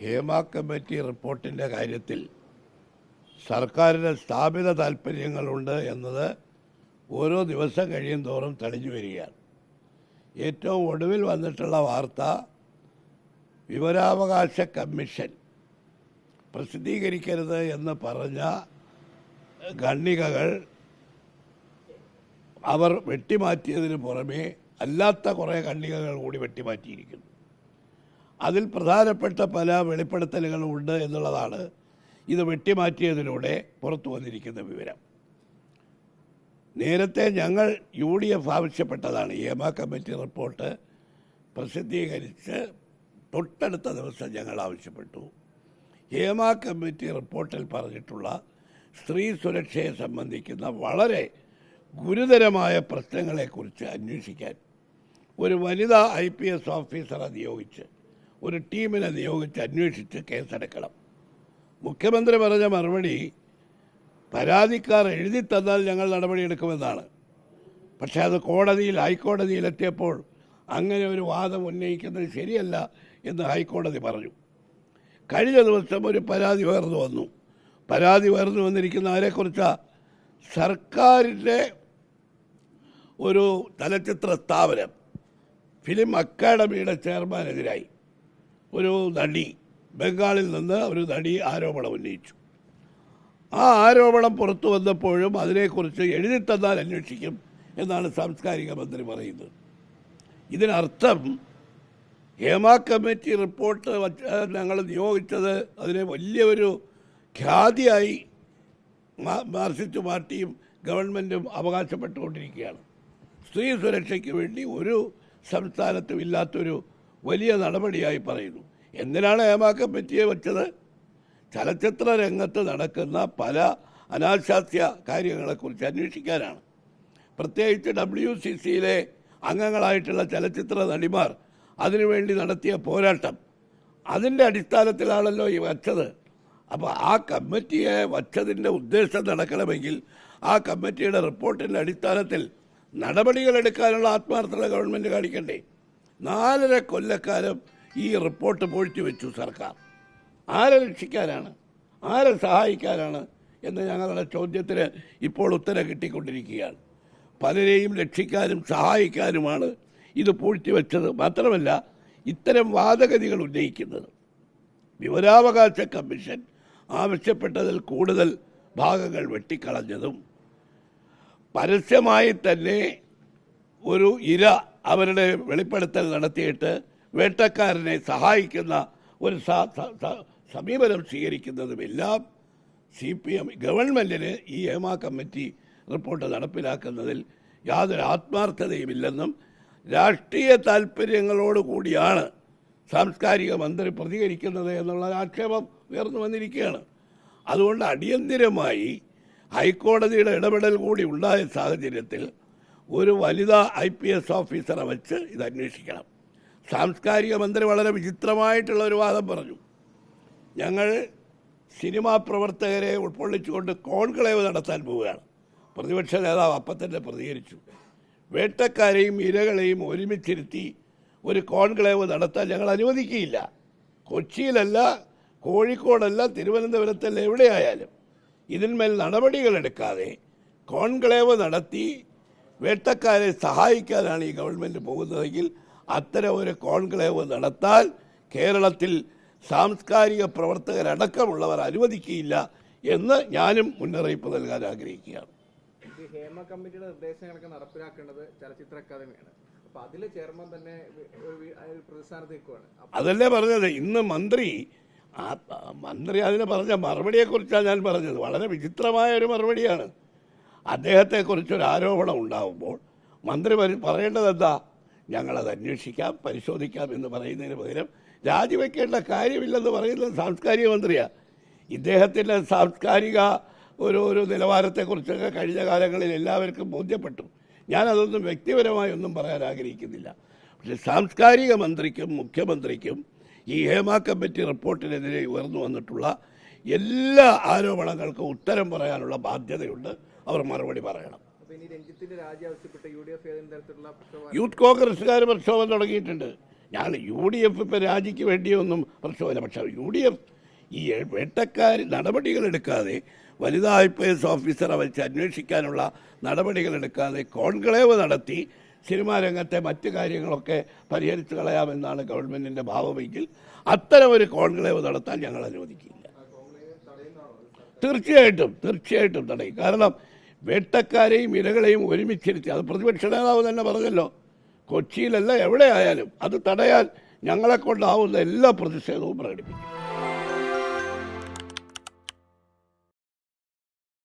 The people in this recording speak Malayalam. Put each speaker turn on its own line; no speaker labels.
ഹേമ കമ്മിറ്റി റിപ്പോർട്ടിന്റെ കാര്യത്തിൽ സർക്കാരിന് സ്ഥാപിത താല്പര്യങ്ങളുണ്ട് എന്നത് ഓരോ ദിവസം കഴിയും തോറും തെളിഞ്ഞു വരികയാണ്. ഏറ്റവും ഒടുവിൽ വന്നിട്ടുള്ള വാർത്ത വിവരാവകാശ കമ്മീഷൻ പ്രസിദ്ധീകരിക്കരുത് എന്ന് പറഞ്ഞ ഖണ്ഡികകൾ അവർ വെട്ടിമാറ്റിയതിന് പുറമേ അല്ലാത്ത കുറേ ഖണ്ഡികകൾ കൂടി വെട്ടിമാറ്റിയിരിക്കുന്നു. അതിൽ പ്രധാനപ്പെട്ട പല വെളിപ്പെടുത്തലുകളും ഉണ്ട് എന്നുള്ളതാണ് ഇത് വെട്ടിമാറ്റിയതിലൂടെ പുറത്തു വന്നിരിക്കുന്ന വിവരം. നേരത്തെ ഞങ്ങൾ യു ഡി എഫ് ആവശ്യപ്പെട്ടതാണ്. ഏമ കമ്മിറ്റി റിപ്പോർട്ട് പ്രസിദ്ധീകരിച്ച് തൊട്ടടുത്ത ദിവസം ഞങ്ങൾ ആവശ്യപ്പെട്ടു. ഹേമ കമ്മിറ്റി റിപ്പോർട്ടിൽ പറഞ്ഞിട്ടുള്ള സ്ത്രീ സുരക്ഷയെ സംബന്ധിക്കുന്ന വളരെ ഗുരുതരമായ പ്രശ്നങ്ങളെക്കുറിച്ച് അന്വേഷിക്കാൻ ഒരു വനിതാ ഐ പി എസ് ഓഫീസറെ നിയോഗിച്ച് ഒരു ടീമിനെ നിയോഗിച്ച് അന്വേഷിച്ച് കേസെടുക്കണം. മുഖ്യമന്ത്രി പറഞ്ഞ മറുപടി പരാതിക്കാർ എഴുതി തന്നാൽ ഞങ്ങൾ നടപടിയെടുക്കുമെന്നാണ്. പക്ഷേ അത് കോടതിയിൽ ഹൈക്കോടതിയിലെത്തിയപ്പോൾ അങ്ങനെ ഒരു വാദം ഉന്നയിക്കുന്നത് ശരിയല്ല എന്ന് ഹൈക്കോടതി പറഞ്ഞു. കഴിഞ്ഞ ദിവസം ഒരു പരാതി ഉയർന്നു വന്നു. പരാതി ഉയർന്നു വന്നിരിക്കുന്ന ആരെക്കുറിച്ചാണ് സർക്കാരിന്റെ ഒരു ചലച്ചിത്ര സ്ഥാപനം ഫിലിം അക്കാഡമിയുടെ ചെയർമാനെതിരായി. ഒരു നടി ബംഗാളിൽ നിന്ന് ഒരു നടി ആരോപണം ഉന്നയിച്ചു. ആ ആരോപണം പുറത്തു വന്നപ്പോഴും അതിനെക്കുറിച്ച് എഴുതി തന്നാൽ അന്വേഷിക്കും എന്നാണ് സാംസ്കാരിക മന്ത്രി പറയുന്നത്. ഇതിനർത്ഥം ഹേമ കമ്മിറ്റി റിപ്പോർട്ട് ഞങ്ങൾ നിയോഗിച്ചത് അതിനെ വലിയൊരു ഖ്യാതിയായി മാർസിസ്റ്റ് പാർട്ടിയും ഗവൺമെന്റും അവകാശപ്പെട്ടുകൊണ്ടിരിക്കുകയാണ്. സ്ത്രീ സുരക്ഷയ്ക്ക് വേണ്ടി ഒരു സംസ്ഥാനത്തും ഇല്ലാത്തൊരു വലിയ നടപടിയായി പറയുന്നു. എന്തിനാണ് ഏമാക്കെ പറ്റിയെ വെച്ചത്? ചലച്ചിത്ര രംഗത്ത് നടക്കുന്ന പല അനാശാസ്യ കാര്യങ്ങളെക്കുറിച്ച് അന്വേഷിക്കാനാണ്. പ്രത്യേകിച്ച് ഡബ്ല്യു സി സിയിലെ അംഗങ്ങളായിട്ടുള്ള ചലച്ചിത്ര നടിമാർ അതിനുവേണ്ടി നടത്തിയ പോരാട്ടം. അതിന്റെ അടിസ്ഥാനത്തിലാണല്ലോ ഈ വച്ചത്. അപ്പോൾ ആ കമ്മിറ്റിയെ വച്ചതിന്റെ ഉദ്ദേശം നടക്കണമെങ്കിൽ ആ കമ്മിറ്റിയുടെ റിപ്പോർട്ടിന്റെ അടിസ്ഥാനത്തിൽ നടപടികൾ എടുക്കാനുള്ള ആത്മാർത്ഥത ഗവൺമെന്റ് കാണിക്കണ്ടേ? നാലര കൊല്ലക്കാലം ഈ റിപ്പോർട്ട് പൊഴിച്ചു വെച്ചു സർക്കാർ. ആരെ രക്ഷിക്കാനാണ്? ആരെ സഹായിക്കാനാണ്? എന്ന് ഞങ്ങളുടെ ചോദ്യത്തിന് ഇപ്പോൾ ഉത്തരം കിട്ടിക്കൊണ്ടിരിക്കുകയാണ്. പലരെയും രക്ഷിക്കാനും സഹായിക്കാനുമാണ് ഇത് പൂഴ്ത്തിവെച്ചത് മാത്രമല്ല ഇത്തരം വാദഗതികൾ ഉന്നയിക്കുന്നത്. വിവരാവകാശ കമ്മീഷൻ ആവശ്യപ്പെട്ടതിൽ കൂടുതൽ ഭാഗങ്ങൾ വെട്ടിക്കളഞ്ഞതും പരസ്യമായി തന്നെ ഒരു ഇര അവരുടെ വെളിപ്പെടുത്തൽ നടത്തിയിട്ട് വേട്ടക്കാരനെ സഹായിക്കുന്ന ഒരു സമീപനം സ്വീകരിക്കുന്നതുമെല്ലാം സി പി എം ഗവൺമെന്റിന് ഈ ഹേമ കമ്മിറ്റി റിപ്പോർട്ട് നടപ്പിലാക്കുന്നതിൽ യാതൊരു ആത്മാർത്ഥതയുമില്ലെന്നും രാഷ്ട്രീയ താല്പര്യങ്ങളോട് കൂടിയാണ് സാംസ്കാരിക മന്ത്രി പ്രതികരിക്കുന്നത് എന്നുള്ള ആക്ഷേപം ഉയർന്നു വന്നിരിക്കുകയാണ്. അതുകൊണ്ട് അടിയന്തിരമായി ഹൈക്കോടതിയുടെ ഇടപെടൽ കൂടി ഉണ്ടായ സാഹചര്യത്തിൽ ഒരു വനിതാ ഐ പി എസ് ഓഫീസറെ വെച്ച് ഇത് അന്വേഷിക്കണം. സാംസ്കാരിക മന്ത്രി വളരെ വിചിത്രമായിട്ടുള്ള ഒരു വാദം പറഞ്ഞു. ഞങ്ങൾ സിനിമാ പ്രവർത്തകരെ ഉൾക്കൊള്ളിച്ചുകൊണ്ട് കോൺക്ലേവ് നടത്താൻ പോവുകയാണ്. പ്രതിപക്ഷ നേതാവ് അപ്പം തന്നെ പ്രതികരിച്ചു. വേട്ടക്കാരെയും ഇരകളെയും ഒരുമിച്ചിരുത്തി ഒരു കോൺക്ലേവ് നടത്താൻ ഞങ്ങൾ അനുവദിക്കുകയില്ല. കൊച്ചിയിലല്ല കോഴിക്കോടല്ല തിരുവനന്തപുരത്തല്ല എവിടെയായാലും ഇതിന്മേൽ നടപടികളെടുക്കാതെ കോൺക്ലേവ് നടത്തി വേട്ടക്കാരെ സഹായിക്കാനാണ് ഈ ഗവൺമെന്റ് പോകുന്നതെങ്കിൽ അത്തരം ഒരു കോൺക്ലേവ് നടത്താൻ കേരളത്തിൽ സാംസ്കാരിക പ്രവർത്തകരടക്കമുള്ളവർ അനുവദിക്കുകയില്ല എന്ന് ഞാനും മുന്നറിയിപ്പ് നൽകാൻ ആഗ്രഹിക്കുകയാണ്.
ഈ ഹേമ കമ്മിറ്റിയുടെ നിർദ്ദേശങ്ങളൊക്കെ നടപ്പിലാക്കേണ്ടത് ചലച്ചിത്ര അക്കാദമിയാണ്. അപ്പൊ അതിലെ ചെയർമാൻ തന്നെ പ്രതിസ്ഥാനത്ത് നിൽക്കുവാണ്.
അതല്ലേ പറഞ്ഞത്. ഇന്ന് മന്ത്രി മന്ത്രി അതിന് പറഞ്ഞ മറുപടിയെക്കുറിച്ചാണ് ഞാൻ പറഞ്ഞത്. വളരെ വിചിത്രമായ ഒരു മറുപടിയാണ്. അദ്ദേഹത്തെക്കുറിച്ചൊരു ആരോപണം ഉണ്ടാകുമ്പോൾ മന്ത്രി പറയേണ്ടത് എന്താ ഞങ്ങളത് അന്വേഷിക്കാം പരിശോധിക്കാം എന്ന് പറയുന്നതിന് പകരം രാജിവെക്കേണ്ട കാര്യമില്ലെന്ന് പറയുന്നത് സാംസ്കാരിക മന്ത്രിയാണ് ഇദ്ദേഹത്തിന്റെ സാംസ്കാരിക ഒരു ഒരു നിലവാരത്തെക്കുറിച്ചൊക്കെ കഴിഞ്ഞ കാലങ്ങളിൽ എല്ലാവർക്കും ബോധ്യപ്പെട്ടു. ഞാനതൊന്നും വ്യക്തിപരമായി ഒന്നും പറയാൻ ആഗ്രഹിക്കുന്നില്ല. പക്ഷേ സാംസ്കാരിക മന്ത്രിക്കും മുഖ്യമന്ത്രിക്കും ഈ ഹേമ കമ്മിറ്റി റിപ്പോർട്ടിനെതിരെ ഉയർന്നു വന്നിട്ടുള്ള എല്ലാ ആരോപണങ്ങൾക്കും ഉത്തരം പറയാനുള്ള ബാധ്യതയുണ്ട്. അവർ മറുപടി പറയണം. യൂത്ത് കോൺഗ്രസ്സുകാർ പ്രക്ഷോഭം തുടങ്ങിയിട്ടുണ്ട്. ഞാൻ യു ഡി എഫ് ഇപ്പം രാജിക്ക് വേണ്ടിയൊന്നും പ്രശ്നമില്ല പക്ഷേ യു ഡി എഫ് ഈ വേട്ടക്കാർ നടപടികളെടുക്കാതെ വനിതാ ഐ പി എസ് ഓഫീസറെ വെച്ച് അന്വേഷിക്കാനുള്ള നടപടികളെടുക്കാതെ കോൺക്ലേവ് നടത്തി സിനിമാ രംഗത്തെ മറ്റു കാര്യങ്ങളൊക്കെ പരിഹരിച്ചു കളയാമെന്നാണ് ഗവൺമെന്റിന്റെ ഭാവമെങ്കിൽ അത്തരം ഒരു കോൺക്ലേവ് നടത്താൻ ഞങ്ങൾ അനുവദിക്കില്ല. തീർച്ചയായിട്ടും തീർച്ചയായിട്ടും തടയും. കാരണം വേട്ടക്കാരെയും ഇരകളെയും ഒരുമിച്ചിരുത്തി. അത് പ്രതിപക്ഷ നേതാവ് തന്നെ പറഞ്ഞല്ലോ. കൊച്ചിയിലല്ല എവിടെ ആയാലും അത് തടയാൻ ഞങ്ങളെക്കൊണ്ടാവുന്ന എല്ലാ പ്രതിഷേധവും പ്രകടിപ്പിക്കും.